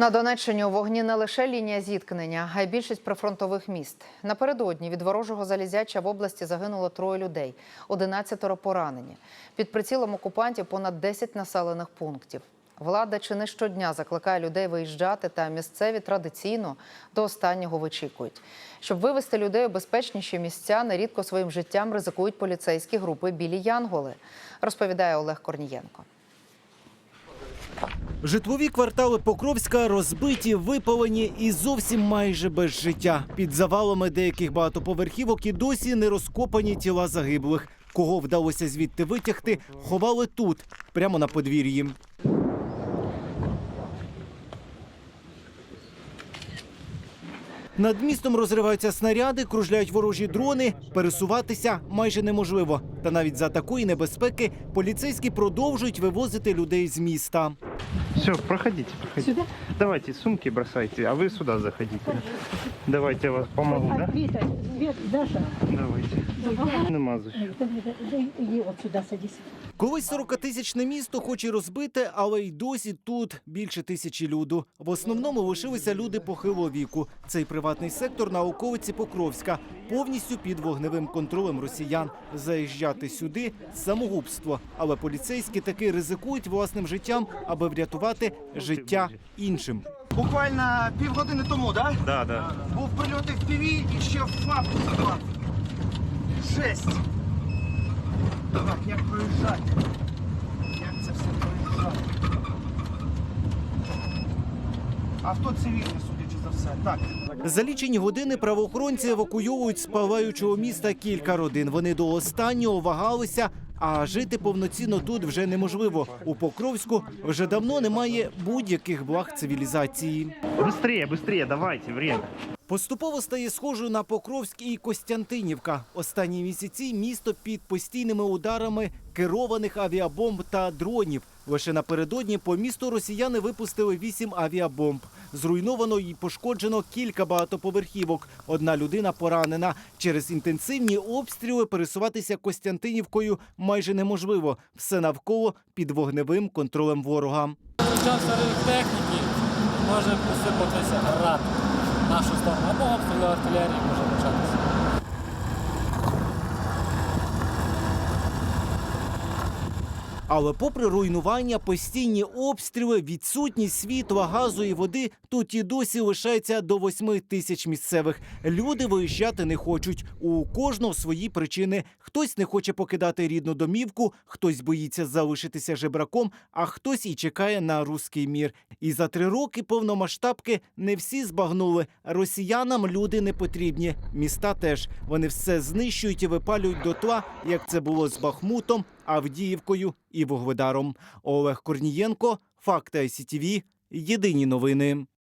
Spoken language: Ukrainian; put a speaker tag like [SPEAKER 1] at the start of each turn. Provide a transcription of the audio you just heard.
[SPEAKER 1] На Донеччині у вогні не лише лінія зіткнення, а й більшість прифронтових міст. Напередодні від ворожого залізяча в області загинуло троє людей, 11 поранені. Під прицілом окупантів понад 10 населених пунктів. Влада чи не щодня закликає людей виїжджати, та місцеві традиційно до останнього вичікують. Щоб вивезти людей у безпечніші місця, нерідко своїм життям ризикують поліцейські групи білі Янголи, розповідає Олег Корнієнко.
[SPEAKER 2] Житлові квартали Покровська розбиті, випалені і зовсім майже без життя. Під завалами деяких багатоповерхівок і досі не розкопані тіла загиблих. Кого вдалося звідти витягти, ховали тут, прямо на подвір'ї. Над містом розриваються снаряди, кружляють ворожі дрони. Пересуватися майже неможливо. Та навіть за такої небезпеки поліцейські продовжують вивозити людей з міста.
[SPEAKER 3] Все, проходите, проходите.
[SPEAKER 4] Сюда?
[SPEAKER 3] Давайте сумки бросайте, а вы сюда заходите. Давайте я вас помогу, да?
[SPEAKER 4] Віта, Віт, Даша,
[SPEAKER 3] Давайте.
[SPEAKER 4] Давай, иди вот сюда садись.
[SPEAKER 2] Колись 40-тисячне місто хоч і розбите, але й досі тут більше тисячі люду. В основному лишилися люди похилого віку. Цей приватний сектор на околиці Покровська повністю під вогневим контролем росіян. Заїжджати сюди самогубство. Але поліцейські таки ризикують власним життям, аби врятувати життя іншим.
[SPEAKER 5] Буквально півгодини тому, да?
[SPEAKER 3] Да, да.
[SPEAKER 5] Був прильот FPV і ще ФАП запав. Жесть. Так, як проїжджати? Як це все проїжджати? Авто цивільне, судячи за все. Так.
[SPEAKER 2] За лічені години правоохоронці евакуйовують з палаючого міста кілька родин. Вони до останнього вагалися, а жити повноцінно тут вже неможливо. У Покровську вже давно немає будь-яких благ цивілізації.
[SPEAKER 3] Быстрее, быстрее, давайте, время.
[SPEAKER 2] Поступово стає схожою на Покровськ і Костянтинівка. Останні місяці місто під постійними ударами керованих авіабомб та дронів. Лише напередодні по місту росіяни випустили вісім авіабомб. Зруйновано і пошкоджено кілька багатоповерхівок. Одна людина поранена. Через інтенсивні обстріли пересуватися Костянтинівкою майже неможливо. Все навколо під вогневим контролем ворога.
[SPEAKER 6] Техніки може посипатися град в нашу сторону, або обстріли артилерії може початися.
[SPEAKER 2] Але попри руйнування, постійні обстріли, відсутність світла, газу і води, тут і досі лишається до восьми тисяч місцевих. Люди виїжджати не хочуть. У кожного свої причини. Хтось не хоче покидати рідну домівку, хтось боїться залишитися жебраком, а хтось і чекає на руський мір. І за три роки повномасштабки не всі збагнули. Росіянам люди не потрібні. Міста теж вони все знищують і випалюють дотла, як це було з Бахмутом, Авдіївкою і Вугледаром. Олег Корнієнко, Факти ICTV, Єдині новини.